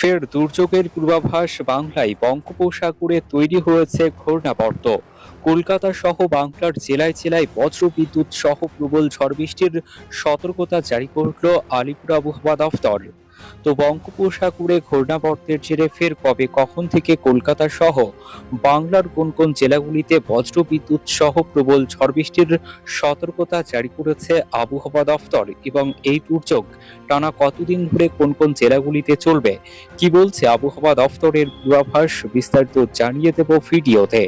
ফের দুর্যোগের পূর্বাভাস বাংলায় বঙ্গোপসাগরে তৈরি হয়েছে ঘূর্ণাবর্ত। কলকাতা সহ বাংলার জেলায় জেলায় বজ্র বিদ্যুৎ সহ প্রবল ঝড় বৃষ্টির সতর্কতা জারি করল আলিপুর আবহাওয়া দফতর তো বঙ্গোপসাগরে ঘূর্ণাবর্তের জেরে ফের কবে, কখন থেকে কলকাতা সহ বাংলার কোন কোন জেলাগুলিতে বজ্র বিদ্যুৎ সহ প্রবল ঝড় বৃষ্টির সতর্কতা জারি করেছে আবহাওয়া দফতর এবং এই দুর্যোগ টানা কতদিন ধরে কোন কোন জেলাগুলিতে চলবে, কি বলছে আবহাওয়া দফতরের পূর্বাভাস বিস্তারিত জানিয়ে দেব ভিডিওতে।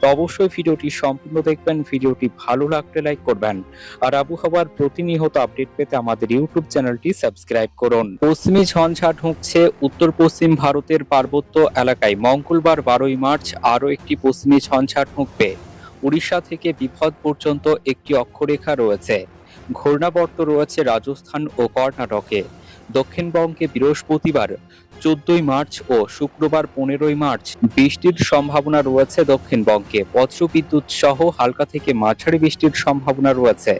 তো অবশ্যই ভিডিওটি সম্পূর্ণ দেখবেন, ভিডিওটি ভালো লাগলে লাইক করবেন। আর আবহাওয়ার প্রতিনিয়ত আপডেট পেতে আমাদের ইউটিউব চ্যানেলটি সাবস্ক্রাইব করুন। পশ্চিমী ঝঞ্ঝা ঢুকছে উত্তর পশ্চিম ভারতের পার্বত্য এলাকায়। মঙ্গলবার বারোই মার্চ আরও একটি পশ্চিমী ঝঞ্ঝা ঢুকবে। উড়িষ্যা থেকে বিপদ পর্যন্ত একটি অক্ষরেখা রয়েছে। ঘূর্ণাবর্ত রয়েছে রাজস্থান ও কর্ণাটকে। দক্ষিণবঙ্গে বৃহস্পতিবার চোদ্দই মার্চ ও শুক্রবার পনেরোই মার্চ বৃষ্টির সম্ভাবনা রয়েছে দক্ষিণবঙ্গে। বজ্রবিদ্যুৎ সহ হালকা থেকে মাঝারি বৃষ্টির সম্ভাবনা রয়েছে।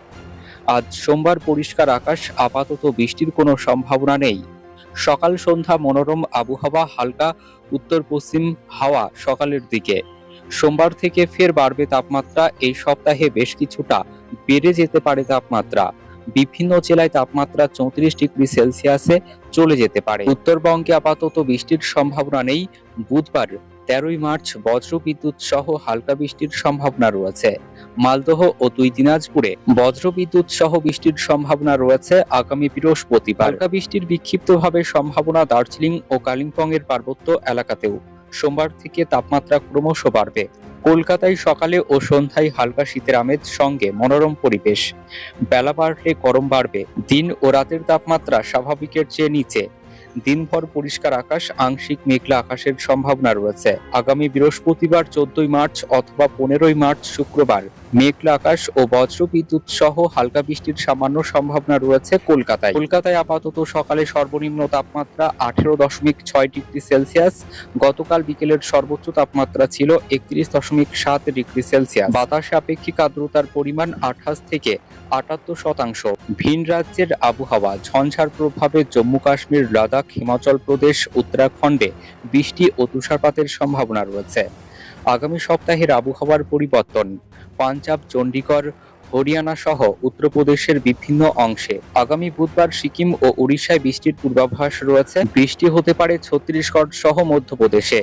আজ সোমবার পরিষ্কার আকাশ, আপাতত বৃষ্টির কোনো সম্ভাবনা নেই। সকাল সন্ধ্যা মনোরম আবহাওয়া, হালকা উত্তর পশ্চিম হাওয়া সকালের দিকে। সোমবার থেকে ফের বাড়বে তাপমাত্রা, এই সপ্তাহে বেশ কিছুটা বেড়ে যেতে পারে তাপমাত্রা। বিভিন্ন জেলায় তাপমাত্রা চৌত্রিশ ডিগ্রি সেলসিয়াসে চলে যেতে পারে। উত্তরবঙ্গে আপাতত বৃষ্টির সম্ভাবনা নেই। বুধবার তেরোই মার্চ বজ্র বিদ্যুৎ সহ হালকা বৃষ্টির সম্ভাবনা রয়েছে। মালদহ ও দুই দিনাজপুরে বজ্রবিদ্যুৎ সহ বৃষ্টির সম্ভাবনা রয়েছে আগামী বৃহস্পতিবার। হালকা বৃষ্টির বিক্ষিপ্তভাবে সম্ভাবনা দার্জিলিং ও কালিম্পং এর পার্বত্য এলাকাতেও। সোমবার থেকে তাপমাত্রা ক্রমশ বাড়বে। কলকাতায় সকালে ও সন্ধ্যায় হালকা শীতের আমেজ, সঙ্গে মনোরম পরিবেশ। বেলা বাড়লে গরম বাড়বে। দিন ও রাতের তাপমাত্রা স্বাভাবিকের চেয়ে নিচে। দিনভর পরিষ্কার আকাশ, আংশিক মেঘলা আকাশের সম্ভাবনা রয়েছে। আগামী বৃহস্পতিবার চোদ্দই মার্চ অথবা পনেরোই মার্চ শুক্রবার মেঘলা আকাশ ও বজ্র বিদ্যুৎ সহ হালকা বৃষ্টির সামান্য সম্ভাবনা রয়েছে কলকাতায়। কলকাতায় আপাতত সকালে সর্বনিম্ন তাপমাত্রা আঠেরো দশমিক ছয় ডিগ্রি সেলসিয়াস, গতকাল বিকেলের সর্বোচ্চ তাপমাত্রা ছিল একত্রিশ দশমিক সাত ডিগ্রি সেলসিয়াস। বাতাসে আপেক্ষিক আর্দ্রতার পরিমাণ আঠাশ থেকে আটাত্তর শতাংশ। ভিন রাজ্যের আবহাওয়া, ঝঞ্ঝার প্রভাবে জম্মু কাশ্মীর লাদাখ হিমাচল প্রদেশ, উত্তরাখণ্ডে বৃষ্টি ও তুষারপাতের সম্ভাবনা রয়েছে। আগামী সপ্তাহের আবহাওয়ার পরিবর্তন। পাঞ্জাব চণ্ডীগড় হরিয়ানা সহ উত্তরপ্রদেশের বিভিন্ন অংশে আগামী বুধবার সিকিম ও উড়িষ্যায় বৃষ্টির পূর্বাভাস রয়েছে। বৃষ্টি হতে পারে ছত্তিশগড় সহ মধ্যপ্রদেশে।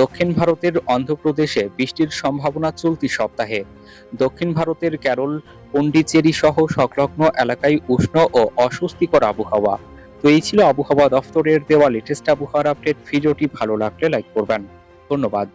দক্ষিণ ভারতের অন্ধ্রপ্রদেশে বৃষ্টির সম্ভাবনা চলতি সপ্তাহে। দক্ষিণ ভারতের কেরল, পন্ডিচেরি সহ সংলগ্ন এলাকায় উষ্ণ ও অস্বস্তিকর আবহাওয়া। তো এই ছিল আবহাওয়া দফতরের দেওয়া লেটেস্ট আবহাওয়ার আপডেট ভিডিওটি ভালো লাগলে লাইক করবেন। ধন্যবাদ।